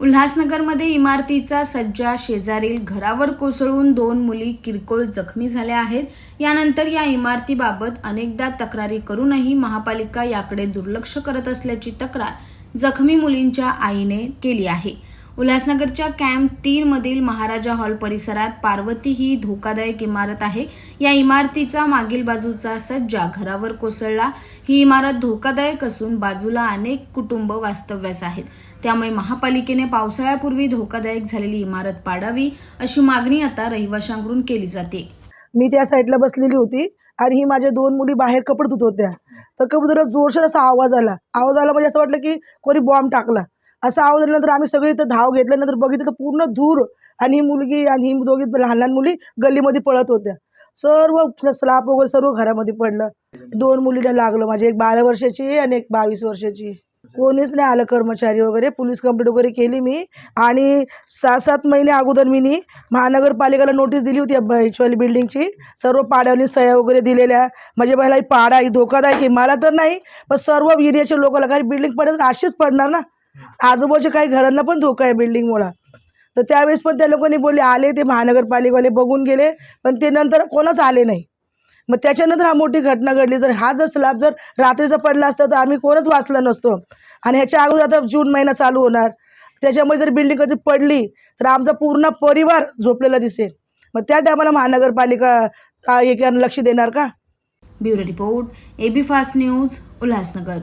उल्हासनगरमध्ये इमारतीचा सज्जा शेजारील घरावर कोसळून दोन मुली किरकोळ जखमी झाल्या आहेत. यानंतर या इमारतीबाबत अनेकदा तक्रारी करूनही महापालिका याकडे दुर्लक्ष करत असल्याची तक्रार जखमी मुलींच्या आईने केली आहे. उल्हासनगरच्या कॅम्प तीन मधील महाराजा हॉल परिसरात पार्वती ही धोकादायक इमारत आहे. या इमारतीचा मागील बाजूचा सज्जा घरावर कोसळला. ही इमारत धोकादायक असून बाजूला अनेक कुटुंब वास्तव्यास आहेत. त्यामुळे महापालिकेने पावसाळ्यापूर्वी धोकादायक झालेली इमारत पाडावी अशी मागणी आता रहिवाशांकडून केली जाते. मी त्या साईडला बसलेली होती आणि ही माझ्या दोन मुली बाहेर कपडे धुत होत्या. तर कबुतरात जोरशात असा आवाज आला. आवाज आला म्हणजे असं वाटलं की कोणी बॉम्ब टाकला. असं आवाज आल्यानंतर आम्ही सगळे इथं धाव घेतल्यानंतर बघितलं तर पूर्ण धूर आणि ही मुलगी आणि ही दोघी लहान लहान मुली गल्लीमध्ये पळत होत्या. सर्व स्लाप वगैरे सर्व घरामध्ये पडलं. दोन मुलीला लागलं. माझी एक बारा वर्षाची आणि एक बावीस वर्षाची कोणीच नाही आलं कर्मचारी वगैरे पोलीस कंप्लेंट वगैरे केली मी. आणि सहा सात महिने अगोदर मी नी महानगरपालिकेला नोटीस दिली होती ॲक्च्युअली बिल्डिंगची. सर्व पाड्यावनी सह्या वगैरे दिलेल्या. म्हणजे पहिला ही पाडा ही धोकादायक आहे. मला तर नाही पण सर्व एरियाच्या लोकांना काही बिल्डिंग पडेल तर अशीच पडणार ना. आजूबाजूच्या काही घरांना पण धोका आहे बिल्डिंगमुळा तर त्यावेळेस पण त्या लोकांनी बोलले आले ते महानगरपालिकेवाले बघून गेले पण ते नंतर कोणच आले नाही. मग त्याच्यानंतर हा मोठी घटना घडली. जर हा जर स्लॅब जर रात्रीचा पडला असता तर आम्ही कोणच वाचलं नसतो. आणि ह्याच्या अगोदर आता जून महिना चालू होणार. त्याच्यामुळे जर बिल्डिंग कधी पडली तर आमचा पूर्ण परिवार झोपलेला दिसेल. मग त्या टायमाला महानगरपालिका एक लक्ष देणार का? Bureau report AB fast news Ulhasnagar.